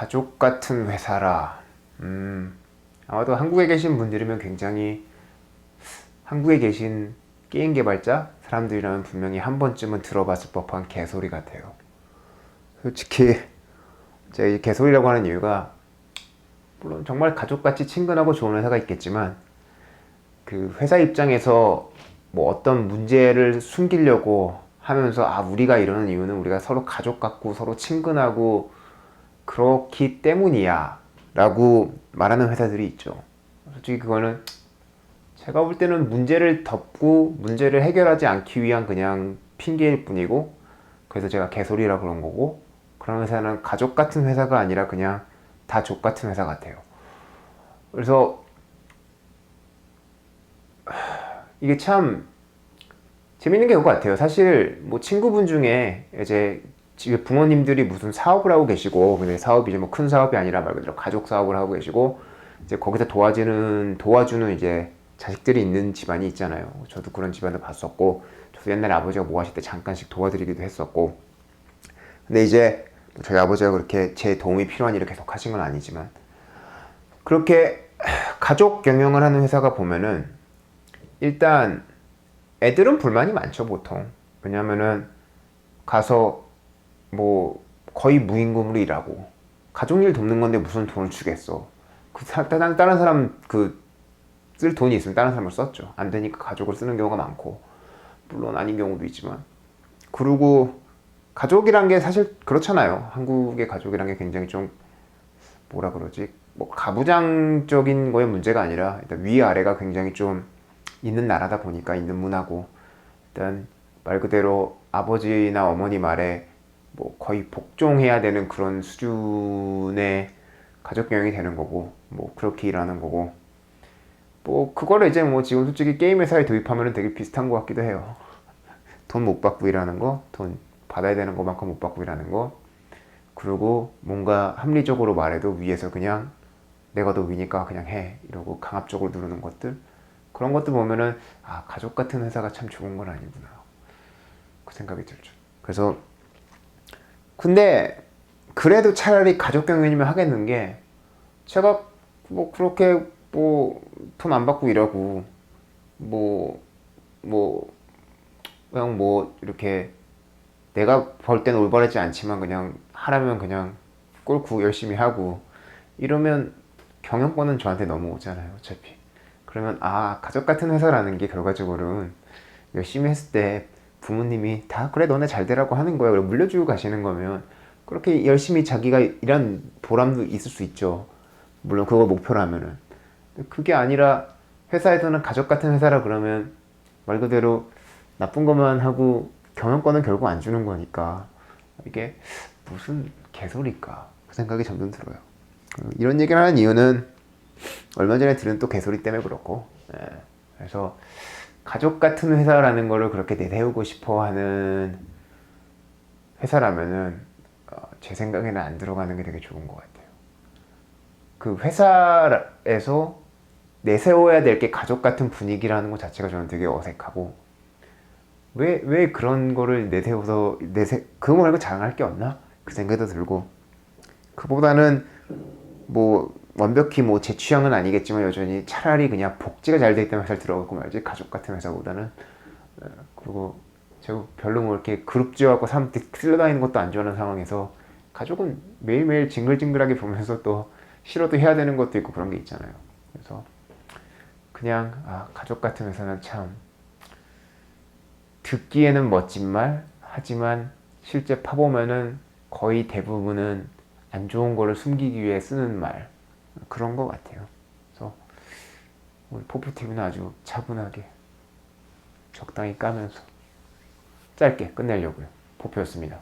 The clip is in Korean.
가족 같은 회사라. 음, 아마도 한국에 계신 분들이면 굉장히 한국에 계신 게임 개발자 사람들이라면 분명히 한 번쯤은 들어봤을 법한 개소리 같아요. 솔직히 제가 이 개소리라고 하는 이유가 물론 정말 가족같이 친근하고 좋은 회사가 있겠지만 그 회사 입장에서 뭐 어떤 문제를 숨기려고 하면서 아 우리가 이러는 이유는 우리가 서로 가족 같고 서로 친근하고 그렇기 때문이야 라고 말하는 회사들이 있죠 솔직히 그거는 제가 볼 때는 문제를 덮고 문제를 해결하지 않기 위한 그냥 핑계일 뿐이고 그래서 제가 개소리라 그런 거고 그런 회사는 가족 같은 회사가 아니라 그냥 다 족 같은 회사 같아요 그래서 이게 참 재밌는 게 그거 같아요. 사실 뭐 친구분 중에 이제 집에 부모님들이 무슨 사업을 하고 계시고 근데 사업이 이제 뭐 큰 사업이 아니라 말 그대로 가족 사업을 하고 계시고 이제 거기서 도와주는 도와주는 이제 자식들이 있는 집안이 있잖아요. 저도 그런 집안을 봤었고 저도 옛날에 아버지가 뭐 하실 때 잠깐씩 도와드리기도 했었고 근데 이제 저희 아버지가 그렇게 제 도움이 필요한 일을 계속 하신 건 아니지만 그렇게 가족 경영을 하는 회사가 보면은 일단 애들은 불만이 많죠 보통 왜냐면은 가서 뭐 거의 무임금으로 일하고 가족 일 돕는 건데 무슨 돈을 주겠어. 그 사- 다른 다른 사람 그 쓸 돈이 있으면 다른 사람을 썼죠. 안 되니까 가족을 쓰는 경우가 많고. 물론 아닌 경우도 있지만. 그리고 가족이란 게 사실 그렇잖아요. 한국의 가족이란 게 굉장히 좀 뭐라 그러지? 뭐 가부장적인 거의 문제가 아니라 일단 위 아래가 굉장히 좀 있는 나라다 보니까 있는 문화고. 일단 말 그대로 아버지나 어머니 말에 뭐 거의 복종해야 되는 그런 수준의 가족 경영이 되는 거고 뭐 그렇게 일하는 거고. 뭐 그거를 이제 뭐 지금 솔직히 게임 회사에 도입하면 되게 비슷한 것 같기도 해요. 돈 못 받고 일하는 거 돈 받아야 되는 것만큼 못 받고 일하는 거. 그리고 뭔가 합리적으로 말해도 위에서 그냥 내가 더 위니까 그냥 해 이러고 강압적으로 누르는 것들. 그런 것들 보면은 아 가족 같은 회사가 참 좋은 건 아니구나. 그 생각이 들죠. 그래서 근데 그래도 차라리 가족 경영이면 하겠는 게 제가 뭐 그렇게 뭐 돈 안 받고 일하고 뭐 뭐 그냥 뭐 이렇게 내가 벌 때는 올바르지 않지만 그냥 하라면 그냥 꼴고 열심히 하고 이러면 경영권은 저한테 넘어오잖아요 어차피. 그러면 아 가족 같은 회사라는 게 결과적으로는 열심히 했을 때 부모님이 다 그래 너네 잘 되라고 하는 거야. 그리고 물려주고 가시는 거면 그렇게 열심히 자기가 일한 보람도 있을 수 있죠. 물론 그거 목표라면은. 그게 아니라 회사에서는 가족 같은 회사라 그러면 말 그대로 나쁜 것만 하고 경영권은 결국 안 주는 거니까 이게 무슨 개소리일까? 그 생각이 점점 들어요. 음, 이런 얘기를 하는 이유는 얼마 전에 들은 또 개소리 때문에 그렇고. 예. 그래서 가족 같은 회사라는 거를 그렇게 내세우고 싶어 하는 회사라면은 어, 제 생각에는 안 들어가는 게 되게 좋은 것 같아요 그 회사에서 내세워야 될 게 가족 같은 분위기라는 것 자체가 저는 되게 어색하고 왜, 왜 그런 거를 내세워서 내세 그거 말고 자랑할 게 없나? 그 생각도 들고 그보다는 뭐 완벽히 뭐 제 취향은 아니겠지만 여전히 차라리 그냥 복지가 잘 돼 있다는 회사를 들어가고 말지 가족 같은 회사보다는 어, 그리고 제가 별로 뭐 이렇게 그룹 지어갖고 사람 끌려다니는 것도 안 좋아하는 상황에서 가족은 매일매일 징글징글하게 보면서 또 싫어도 해야 되는 것도 있고 그런 게 있잖아요. 그래서 그냥 아 가족 같은 회사는 참 듣기에는 멋진 말 하지만 실제 파보면은 거의 대부분은 안 좋은 거를 숨기기 위해 쓰는 말 그런 것 같아요. 그래서 오늘 포프티브는 아주 차분하게 적당히 까면서 짧게 끝내려고요. 포표였습니다.